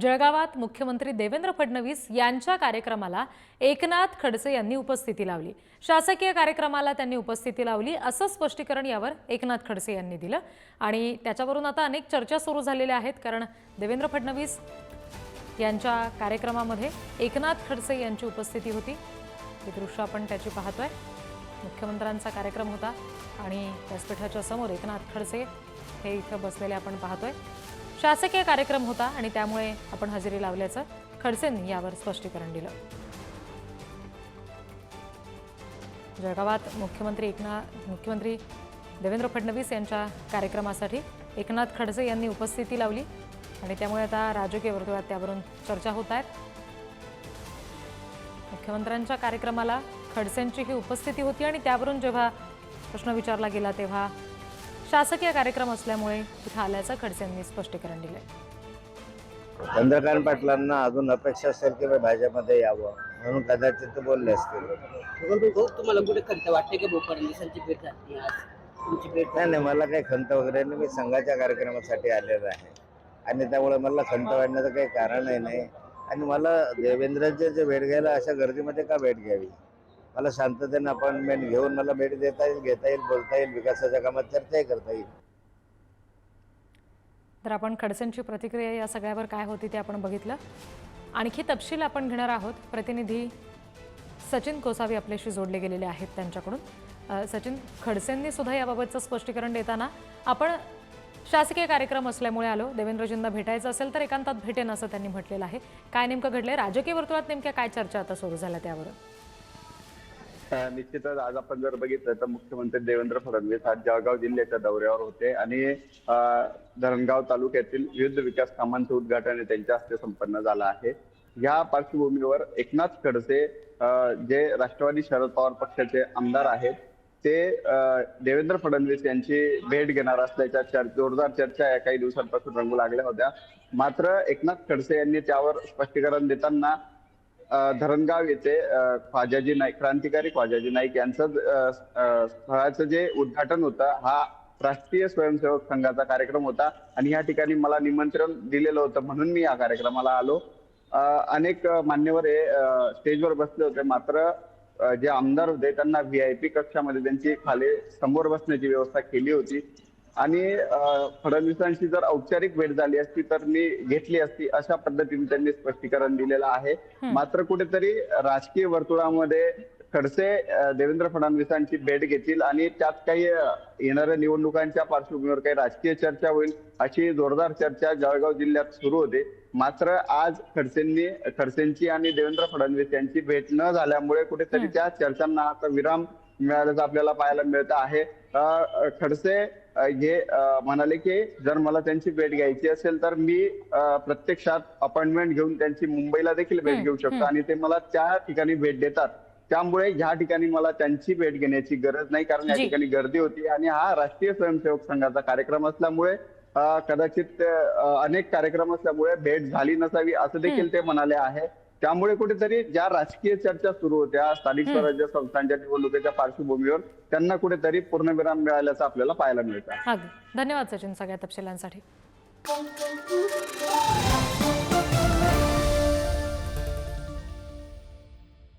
जळगावात मुख्यमंत्री देवेंद्र फडणवीस यांच्या कार्यक्रमाला एकनाथ खडसे यांनी उपस्थिती लावली. शासकीय कार्यक्रमाला त्यांनी उपस्थिती लावली असं स्पष्टीकरण यावर एकनाथ खडसे यांनी दिलं. आणि त्याच्यावरून आता अनेक चर्चा सुरू झालेल्या आहेत कारण देवेंद्र फडणवीस यांच्या कार्यक्रमामध्ये एकनाथ खडसे यांची उपस्थिती होती. हे दृश्य आपण त्याची पाहतोय. मुख्यमंत्र्यांचा कार्यक्रम होता आणि व्यासपीठाच्या समोर एकनाथ खडसे हे इथं बसलेले आपण पाहतोय. शासकीय कार्यक्रम होता आणि त्यामुळे आपण हजेरी लावल्याचं खडसेंनी यावर स्पष्टीकरण दिलं. जळगावात मुख्यमंत्री एकनाथ मुख्यमंत्री देवेंद्र फडणवीस यांच्या कार्यक्रमासाठी एकनाथ खडसे यांनी उपस्थिती लावली आणि त्यामुळे आता राजकीय वर्तुळात त्यावरून चर्चा होत आहेत मुख्यमंत्र्यांच्या कार्यक्रमाला खडसेंची ही उपस्थिती होती आणि त्यावरून जेव्हा प्रश्न विचारला गेला तेव्हा शासकीय कार्यक्रम असल्यामुळे इथं आल्याचं खडसेंनी स्पष्टीकरण दिलंय. चंद्रकांत पाटलांना अजून अपेक्षा असेल की मी भाजपमध्ये यावं म्हणून कदाचित ते बोलले असतील. तुम्हाला कुठे खंत वाटते की फडणवीसांची भेट झाली नाही नाही मला काही खंत वगैरे नाही. मी संघाच्या कार्यक्रमासाठी आलेलो आहे. आणि त्यामुळे मला खंत वाढण्याचं काही कारणही नाही. आणि मला देवेंद्रचे जे भेट घ्यायला अशा गर्दीमध्ये का भेट घ्यावी? मला शांततेने अपॉइंटमेंट घेऊन मला भेट देता येईल घेता येईल बोलता येईल विकासाच्या कामात चर्चाही करता येईल. तर आपण खडसेंची प्रतिक्रिया या सगळ्यावर काय होती ते आपण बघितलं. आणखी तपशील आपण घेणार आहोत. प्रतिनिधी सचिन कोसावी आपल्याशी जोडले गेलेले आहेत त्यांच्याकडून. सचिन खडसेंनी सुद्धा याबाबतचं स्पष्टीकरण देताना आपण शासकीय कार्यक्रम असल्यामुळे आलो. देवेंद्रजींना भेटायचं असेल तर एकांतात भेटेन असं त्यांनी म्हटलेलं आहे. काय नेमकं घडलंय? राजकीय वर्तुळात नेमक्या काय चर्चा आता सुरू झाल्या त्यावर? निश्चितच आज आपण जर बघितलं तर मुख्यमंत्री देवेंद्र फडणवीस आज जळगाव जिल्ह्याच्या दौऱ्यावर होते आणि धरणगाव तालुक्यातील विविध विकास कामांचं उद्घाटन त्यांच्या हस्ते संपन्न झालं आहे. या पार्श्वभूमीवर एकनाथ खडसे जे राष्ट्रवादी शरद पवार पक्षाचे आमदार आहेत ते देवेंद्र फडणवीस यांची भेट घेणार असल्याच्या चर्चा जोरदार चर्चा या काही दिवसांपासून रंगू लागल्या होत्या. मात्र एकनाथ खडसे यांनी त्यावर स्पष्टीकरण देताना धरणगाव येथे ख्वाजाजी नाईक क्रांतिकारी ख्वाजाजी नाईक यांचं स्थळाचं जे उद्घाटन होतं हा राष्ट्रीय स्वयंसेवक संघाचा कार्यक्रम होता आणि या ठिकाणी मला निमंत्रण दिलेलं होतं म्हणून मी या कार्यक्रमाला आलो. अनेक मान्यवर हे स्टेजवर बसले होते. मात्र जे आमदार होते त्यांना व्ही आय पी कक्षामध्ये त्यांची खाली समोर बसण्याची व्यवस्था केली होती. आणि फडणवीसांशी जर औपचारिक भेट झाली असती तर मी घेतली असती अशा पद्धतीने त्यांनी स्पष्टीकरण दिलेलं आहे. मात्र कुठेतरी राजकीय वर्तुळामध्ये खडसे देवेंद्र फडणवीसांची भेट घेतील आणि त्यात काही येणाऱ्या निवडणुकांच्या पार्श्वभूमीवर काही राजकीय चर्चा होईल अशी जोरदार चर्चा जळगाव जिल्ह्यात सुरू होते. मात्र आज खडसेंनी खडसेंची आणि देवेंद्र फडणवीस यांची भेट न झाल्यामुळे कुठेतरी त्या चर्चांना आता विराम मिळाल्याचं आपल्याला पाहायला मिळत आहे. खडसे हे म्हणाले की जर मला त्यांची भेट घ्यायची असेल तर मी प्रत्यक्षात अपॉइंटमेंट घेऊन त्यांची मुंबईला देखील भेट घेऊ शकतो. आणि ते मला त्या ठिकाणी भेट देतात. त्यामुळे ह्या ठिकाणी मला त्यांची भेट घेण्याची गरज नाही. कारण या. ठिकाणी गर्दी होती आणि हा राष्ट्रीय स्वयंसेवक संघाचा कार्यक्रम असल्यामुळे कदाचित अनेक कार्यक्रम असल्यामुळे भेट झाली नसावी असं देखील ते म्हणाले आहे. त्यामुळे कुठेतरी ज्या राजकीय चर्चा सुरू होत्या स्थानिक स्वराज्य संस्थांच्या निवडणुकीच्या पार्श्वभूमीवर त्यांना कुठेतरी पूर्णविराम मिळाल्याचं आपल्याला पाहायला मिळतं. धन्यवाद सचिन सगळ्या तपशिलांसाठी.